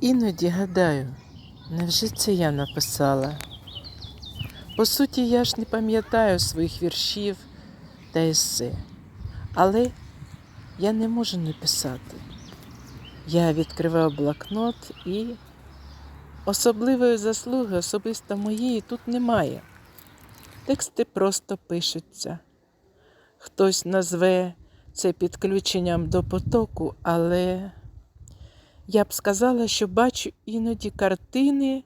Іноді гадаю, невже це я написала? По суті, я ж не пам'ятаю своїх віршів та есе. Але я не можу не писати. Я відкриваю блокнот і особливої заслуги, особисто моєї, тут немає. Тексти просто пишуться. Хтось назве це підключенням до потоку, але я б сказала, що бачу іноді картини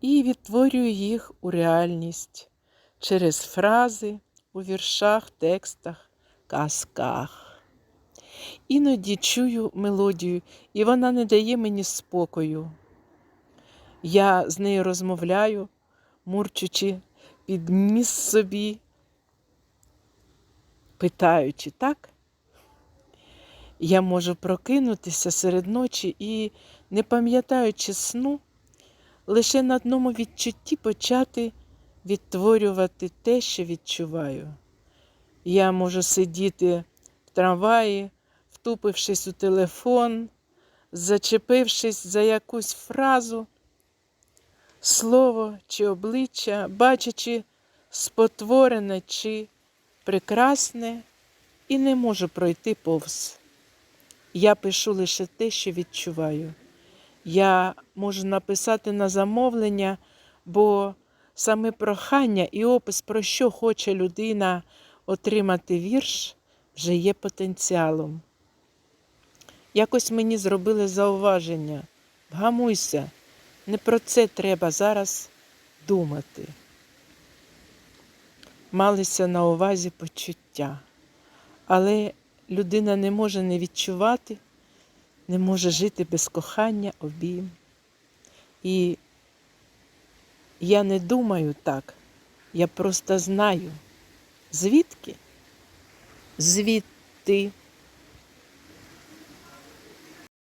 і відтворюю їх у реальність через фрази у віршах, текстах, казках. Іноді чую мелодію, і вона не дає мені спокою. Я з нею розмовляю, мурчучи під ніс собі, питаючи, так? Я можу прокинутися серед ночі і, не пам'ятаючи сну, лише на одному відчутті почати відтворювати те, що відчуваю. Я можу сидіти в трамваї, втупившись у телефон, зачепившись за якусь фразу, слово чи обличчя, бачачи спотворене чи прекрасне, і не можу пройти повз. Я пишу лише те, що відчуваю. Я можу написати на замовлення, бо саме прохання і опис, про що хоче людина отримати вірш, вже є потенціалом. Якось мені зробили зауваження. Вгамуйся, не про це треба зараз думати. Малися на увазі почуття. Але людина не може не відчувати, не може жити без кохання, обійм. І я не думаю так, я просто знаю, звідки? Звідти